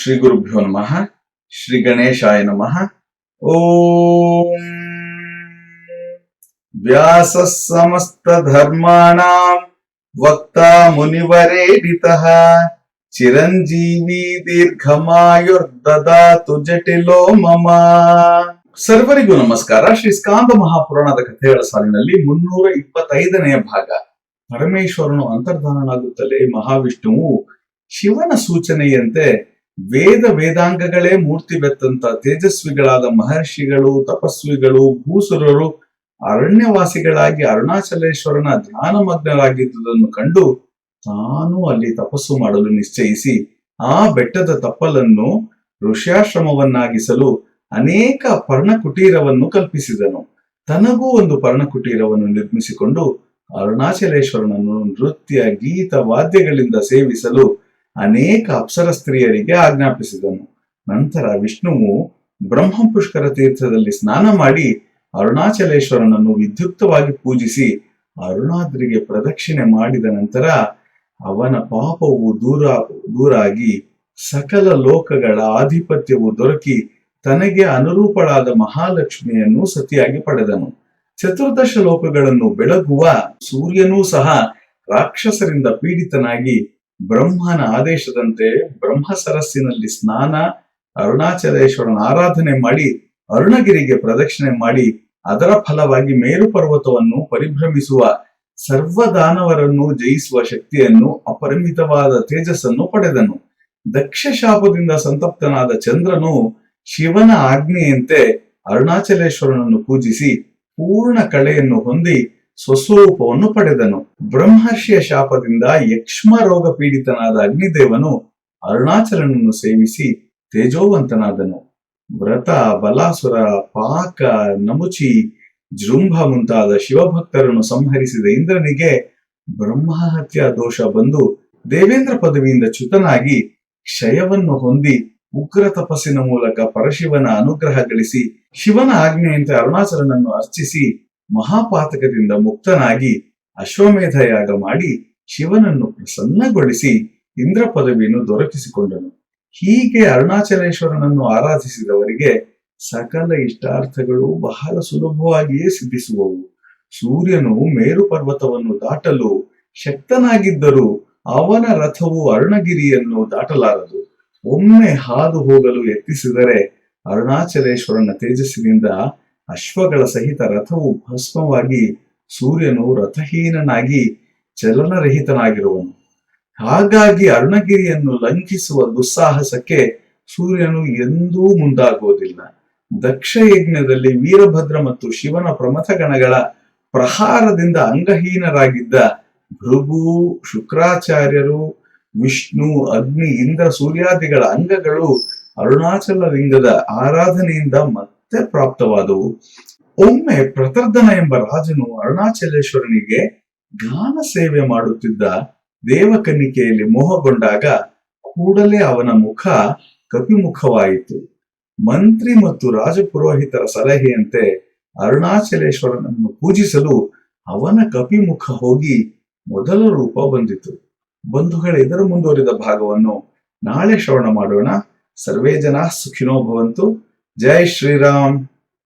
ಶ್ರೀ ಗುರುಭ್ಯೋ ನಮಃ ಶ್ರೀ ಗಣೇಶಾಯ ನಮಃ. ಓಂ ವ್ಯಾಸ ಸಮಸ್ತ ಧರ್ಮಾಣಾಂ ವಕ್ತ ಮುನಿವರೇಡಿತಃ. ಚಿರಂಜೀವಿ ದೀರ್ಘಮಾಯುರ್ದದಾತು ಜಟಿಲೋ ಮಮ. ಸರ್ವರಿಗೂ ನಮಸ್ಕಾರ. ಶ್ರೀ ಸ್ಕಾಂದ ಮಹಾಪುರಾಣದ ಕಥೆಗಳ ಸಾಲಿನಲ್ಲಿ ಮುನ್ನೂರ ಇಪ್ಪತ್ತೈದನೆಯ ಭಾಗ. ಪರಮೇಶ್ವರನು ಅಂತರ್ಧಾನನಾಗುತ್ತಲೇ ಮಹಾವಿಷ್ಣುವು ಶಿವನ ಸೂಚನೆಯಂತೆ ವೇದ ವೇದಾಂಗಗಳೇ ಮೂರ್ತಿ ಬೆತ್ತಂತ ತೇಜಸ್ವಿಗಳಾದ ಮಹರ್ಷಿಗಳು, ತಪಸ್ವಿಗಳು, ಭೂಸುರರು ಅರಣ್ಯವಾಸಿಗಳಾಗಿ ಅರುಣಾಚಲೇಶ್ವರನ ಧ್ಯಾನಮಗ್ನರಾಗಿದ್ದುದನ್ನು ಕಂಡು ತಾನು ಅಲ್ಲಿ ತಪಸ್ಸು ಮಾಡಲು ನಿಶ್ಚಯಿಸಿ ಆ ಬೆಟ್ಟದ ತಪ್ಪಲನ್ನು ಋಷ್ಯಾಶ್ರಮವನ್ನಾಗಿಸಲು ಅನೇಕ ಪರ್ಣಕುಟೀರವನ್ನು ಕಲ್ಪಿಸಿದನು. ತನಗೂ ಒಂದು ಪರ್ಣಕುಟೀರವನ್ನು ನಿರ್ಮಿಸಿಕೊಂಡು ಅರುಣಾಚಲೇಶ್ವರನನ್ನು ನೃತ್ಯ, ಗೀತ, ವಾದ್ಯಗಳಿಂದ ಸೇವಿಸಲು ಅನೇಕ ಅಪ್ಸರ ಸ್ತ್ರೀಯರಿಗೆ ಆಜ್ಞಾಪಿಸಿದನು. ನಂತರ ವಿಷ್ಣುವು ಬ್ರಹ್ಮ ಪುಷ್ಕರ ತೀರ್ಥದಲ್ಲಿ ಸ್ನಾನ ಮಾಡಿ ಅರುಣಾಚಲೇಶ್ವರನನ್ನು ವಿದ್ಯುಕ್ತವಾಗಿ ಪೂಜಿಸಿ ಅರುಣಾದ್ರಿಗೆ ಪ್ರದಕ್ಷಿಣೆ ಮಾಡಿದ ನಂತರ ಅವನ ಪಾಪವು ದೂರ, ದೂರಾಗಿ ಸಕಲ ಲೋಕಗಳ ಆಧಿಪತ್ಯವು ದೊರಕಿ ತನಗೆ ಅನುರೂಪಳಾದ ಮಹಾಲಕ್ಷ್ಮಿಯನ್ನು ಸತಿಯಾಗಿ ಪಡೆದನು. ಚತುರ್ದಶ ಲೋಕಗಳನ್ನು ಬೆಳಗುವ ಸೂರ್ಯನೂ ಸಹ ರಾಕ್ಷಸರಿಂದ ಪೀಡಿತನಾಗಿ ಬ್ರಹ್ಮನ ಆದೇಶದಂತೆ ಬ್ರಹ್ಮ ಸರಸ್ಸಿನಲ್ಲಿ ಸ್ನಾನ, ಅರುಣಾಚಲೇಶ್ವರನ ಆರಾಧನೆ ಮಾಡಿ, ಅರುಣಗಿರಿಗೆ ಪ್ರದಕ್ಷಿಣೆ ಮಾಡಿ, ಅದರ ಫಲವಾಗಿ ಮೇರು ಪರ್ವತವನ್ನು ಪರಿಭ್ರಮಿಸುವ ಸರ್ವದಾನವರನ್ನು ಜಯಿಸುವ ಶಕ್ತಿಯನ್ನು, ಅಪರಿಮಿತವಾದ ತೇಜಸ್ಸನ್ನು ಪಡೆದನು. ದಕ್ಷ ಶಾಪದಿಂದ ಸಂತಪ್ತನಾದ ಚಂದ್ರನು ಶಿವನ ಆಜ್ಞೆಯಂತೆ ಅರುಣಾಚಲೇಶ್ವರನನ್ನು ಪೂಜಿಸಿ, ಪೂರ್ಣ ಕಳೆಯನ್ನು ಹೊಂದಿ ಸ್ವಸ್ವರೂಪವನ್ನು ಪಡೆದನು. ಬ್ರಹ್ಮರ್ಷಿಯ ಶಾಪದಿಂದ ಯಕ್ಷ್ಮ ರೋಗ ಪೀಡಿತನಾದ ಅಗ್ನಿದೇವನು ಅರುಣಾಚಲನನ್ನು ಸೇವಿಸಿ ತೇಜೋವಂತನಾದನು. ವ್ರತ, ಬಲಾಸುರ, ಪಾಕ, ನಮುಚಿ, ಜೃಂಭ ಮುಂತಾದ ಶಿವಭಕ್ತರನ್ನು ಸಂಹರಿಸಿದ ಇಂದ್ರನಿಗೆ ಬ್ರಹ್ಮಹತ್ಯಾ ದೋಷ ಬಂದು ದೇವೇಂದ್ರ ಪದವಿಯಿಂದ ಚ್ಯುತನಾಗಿ ಕ್ಷಯವನ್ನು ಹೊಂದಿ ಉಗ್ರ ತಪಸ್ಸಿನ ಮೂಲಕ ಪರಶಿವನ ಅನುಗ್ರಹ ಗಳಿಸಿ ಶಿವನ ಆಜ್ಞೆಯಂತೆ ಅರುಣಾಚಲನನ್ನು ಅರ್ಚಿಸಿ ಮಹಾಪಾತಕದಿಂದ ಮುಕ್ತನಾಗಿ ಅಶ್ವಮೇಧ ಯಾಗ ಮಾಡಿ ಶಿವನನ್ನು ಪ್ರಸನ್ನಗೊಳಿಸಿ ಇಂದ್ರ ಪದವಿಯನ್ನು ದೊರಕಿಸಿಕೊಂಡನು. ಹೀಗೆ ಅರುಣಾಚಲೇಶ್ವರನನ್ನು ಆರಾಧಿಸಿದವರಿಗೆ ಸಕಲ ಇಷ್ಟಾರ್ಥಗಳು ಬಹಳ ಸುಲಭವಾಗಿಯೇ ಸಿದ್ಧಿಸುವವು. ಸೂರ್ಯನು ಮೇರು ಪರ್ವತವನ್ನು ದಾಟಲು ಶಕ್ತನಾಗಿದ್ದರೂ ಅವನ ರಥವು ಅರುಣಗಿರಿಯನ್ನು ದಾಟಲಾರದು. ಒಮ್ಮೆ ಹಾದು ಹೋಗಲು ಯತ್ನಿಸಿದರೆ ಅರುಣಾಚಲೇಶ್ವರನ ತೇಜಸ್ಸಿನಿಂದ ಅಶ್ವಗಳ ಸಹಿತ ರಥವು ಭಸ್ಮವಾಗಿ ಸೂರ್ಯನು ರಥಹೀನನಾಗಿ ಚಲನರಹಿತನಾಗಿರುವನು. ಹಾಗಾಗಿ ಅರುಣಗಿರಿಯನ್ನು ಲಂಘಿಸುವ ದುಸ್ಸಾಹಸಕ್ಕೆ ಸೂರ್ಯನು ಎಂದೂ ಮುಂದಾಗುವುದಿಲ್ಲ. ದಕ್ಷ ಯಜ್ಞದಲ್ಲಿ ವೀರಭದ್ರ ಮತ್ತು ಶಿವನ ಪ್ರಮಥಗಣಗಳ ಪ್ರಹಾರದಿಂದ ಅಂಗಹೀನರಾಗಿದ್ದ ಭೃಗು, ಶುಕ್ರಾಚಾರ್ಯರು, ವಿಷ್ಣು, ಅಗ್ನಿ, ಇಂದ್ರ, ಸೂರ್ಯಾದಿಗಳ ಅಂಗಗಳು ಅರುಣಾಚಲ ಲಿಂಗದ ಆರಾಧನೆಯಿಂದ ಮತ್ತೆ ಪ್ರಾಪ್ತವಾದವು ಒಮ್ಮೆ ಪ್ರತರ್ಧನ ಎಂಬ ರಾಜನು ಅರುಣಾಚಲೇಶ್ವರನಿಗೆ ಗಾನ ಸೇವೆ ಮಾಡುತ್ತಿದ್ದ ದೇವಕನ್ನಿಕೆಯಲ್ಲಿ ಮೋಹಗೊಂಡಾಗ ಕೂಡಲೇ ಅವನ ಮುಖ ಕಪಿಮುಖವಾಯಿತು. ಮಂತ್ರಿ ಮತ್ತು ರಾಜಪುರೋಹಿತರ ಸಲಹೆಯಂತೆ ಅರುಣಾಚಲೇಶ್ವರನನ್ನು ಪೂಜಿಸಲು ಅವನ ಕಪಿಮುಖ ಹೋಗಿ ಮೊದಲ ರೂಪ ಬಂದಿತು. ಬಂಧುಗಳ, ಇದರ ಮುಂದುವರಿದ ಭಾಗವನ್ನು ನಾಳೆ ಶ್ರವಣ ಮಾಡೋಣ. ಸರ್ವೇ ಜನ ಸುಖಿನೋ ಭವಂತು. Jai Sri Ram.